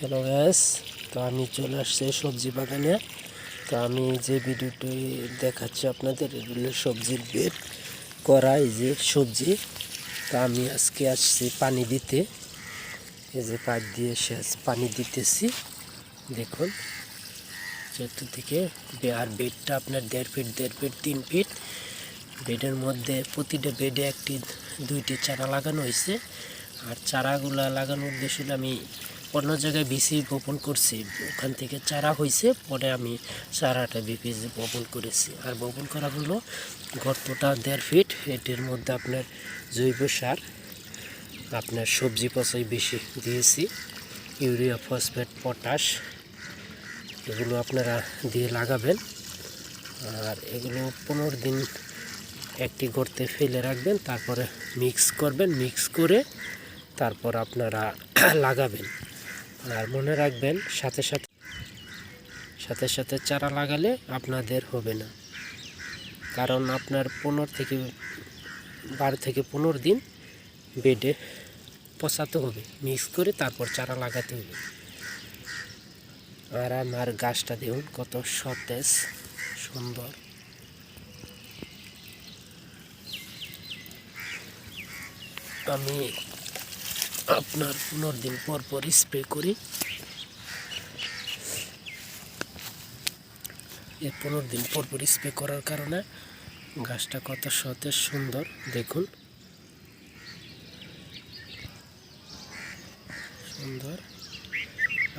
Hello gas তো আমি চলে আসছি সবজি বাগানে। তো আমি যে ভিডিওটি দেখাচ্ছি আপনাদের এগুলো সবজির বেড করা এই যে সবজি। তো আমি আজকে আসছি পানি দিতে। এই যে পাইপ দিয়ে এসে পানি দিতেছি। দেখুন, চতুর্দিকে আর বেডটা আপনার দেড় ফিট দেড় ফিট, তিন ফিট। বেডের মধ্যে প্রতিটা বেডে একটি, দুইটি চারা লাগানো হয়েছে। আর চারাগুলা লাগানোর উদ্দেশ্য আমি অন্য জায়গায় বিসি বপন করছি, ওখান থেকে চারা হয়েছে পরে আমি চারাটা বিপিজি বপন করেছি। আর বপন করা হলো গর্তটা দেড় ফিট এটির মধ্যে আপনার জৈব সার, আপনার সবজি পচাই বেশি দিয়েছি, ইউরিয়া, ফসফেট, পটাশ, এগুলো আপনারা দিয়ে লাগাবেন। আর এগুলো পনেরো দিন একটি গর্তে ফেলে রাখবেন, তারপরে মিক্স করবেন মিক্স করে তারপর আপনারা লাগাবেন। আর মনে রাখবেন, সাথে সাথে সাথে সাথে চারা লাগালে আপনাদের হবে না। কারণ আপনার পনেরো থেকে বারো থেকে পনেরো দিন বেডে পচাতে হবে, মিক্স করে তারপর চারা লাগাতে হবে। আর আমার গাছটা দেখুন, কত সতেজ, সুন্দর। আমি আপনার পনেরো দিন পর পর স্প্রে করি এর পনেরো দিন পর পর স্প্রে করার কারণে গাছটা কত সতেজ সুন্দর, দেখুন। সুন্দর।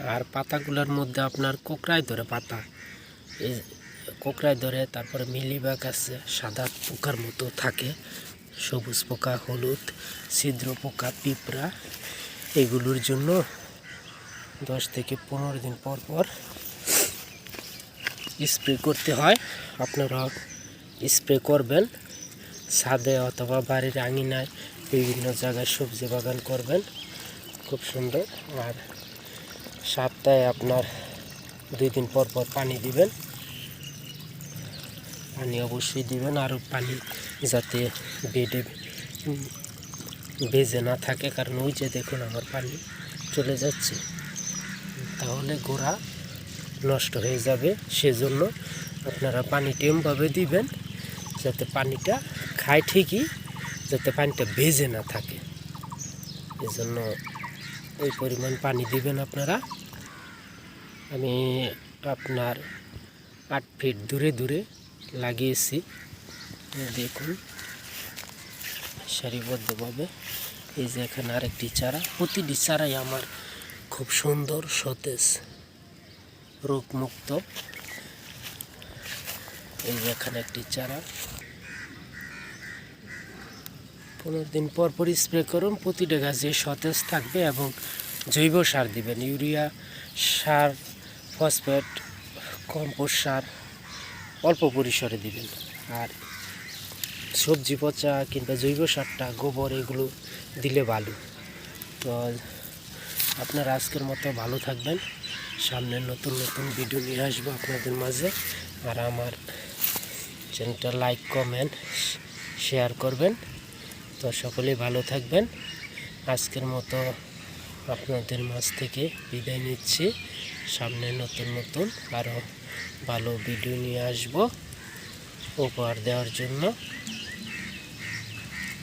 আর পাতাগুলোর মধ্যে আপনার কোকড়ায় ধরে পাতা। এই কোকড়ায় ধরে তারপরে মিলিবাগ আছে, সাদা পোকার মতো থাকে। সবুজ পোকা, হলুদ, ছিদ্র পোকা, পিঁপড়া, এগুলোর জন্য দশ থেকে পনেরো দিন পর পর স্প্রে করতে হয়। আপনারা স্প্রে করবেন, ছাদে অথবা বাড়ির আঙিনায় বিভিন্ন জায়গায় সবজি বাগান করবেন, খুব সুন্দর। আর সপ্তাহে আপনার দুই দিন পর পর পানি দিবেন। পানি অবশ্যই দিবেন আর পানি যাতে বেডে বেজে না থাকে, কারণ ওই যে দেখুন আমার পানি চলে যাচ্ছে। তাহলে গোড়া নষ্ট হয়ে যাবে, সেজন্য আপনারা পানিটা এমভাবে দিবেন, যাতে পানিটা খায় ঠিকই, যাতে পানিটা ভেজে না থাকে। এজন্য ওই পরিমাণ পানি দিবেন আপনারা। আমি আপনার আট ফিট দূরে দূরে লাগিয়েছি। এই দেখুন, সারিবদ্ধভাবে। এই যে এখানে আরেকটি চারা, প্রতিটি চারাই আমার খুব সুন্দর, সতেজ, রোগমুক্ত। এই যে এখানে একটি চারা। পনেরো দিন পর পর স্প্রে করুন, প্রতিটা গাছে সতেজ থাকবে এবং জৈব সার দিবেন। ইউরিয়া সার ফসফেট কম্পোস্ট সার অল্প পরিসরে দিবেন। আর সবজি পচা কিংবা জৈব সারটা, গোবর এগুলো দিলে ভালো। তো আপনারা আজকের মতো ভালো থাকবেন। সামনে নতুন নতুন ভিডিও নিয়ে আসব আপনাদের মাঝে। আর আমার চ্যানেলটা লাইক কমেন্ট শেয়ার করবেন। তো সকলেই ভালো থাকবেন। আজকের মতো আপনাদের মাঝ থেকে বিদায় নিচ্ছি। সামনে নতুন নতুন আরও ভালো ভিডিও নিয়ে আসব। উপহার দেওয়ার জন্য।